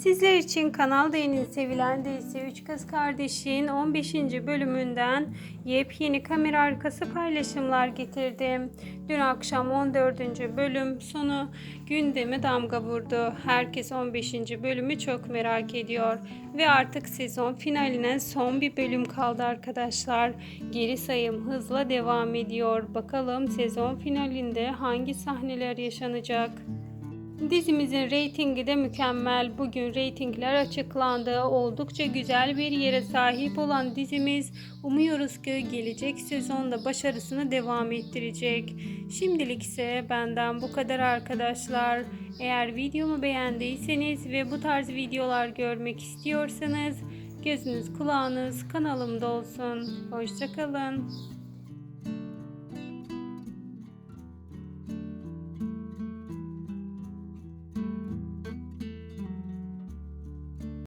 Sizler için kanalda en sevilen dizisi Üç Kız Kardeş'in 15. bölümünden yepyeni kamera arkası paylaşımlar getirdim. Dün akşam 14. bölüm sonu gündeme damga vurdu. Herkes 15. bölümü çok merak ediyor. Ve artık sezon finaline son bir bölüm kaldı arkadaşlar. Geri sayım hızla devam ediyor. Bakalım sezon finalinde hangi sahneler yaşanacak? Dizimizin reytingi de mükemmel. Bugün reytingler açıklandı. Oldukça güzel bir yere sahip olan dizimiz umuyoruz ki gelecek sezonda başarısını devam ettirecek. Şimdilik ise benden bu kadar arkadaşlar. Eğer videomu beğendiyseniz ve bu tarz videolar görmek istiyorsanız gözünüz kulağınız kanalımda olsun. Hoşçakalın.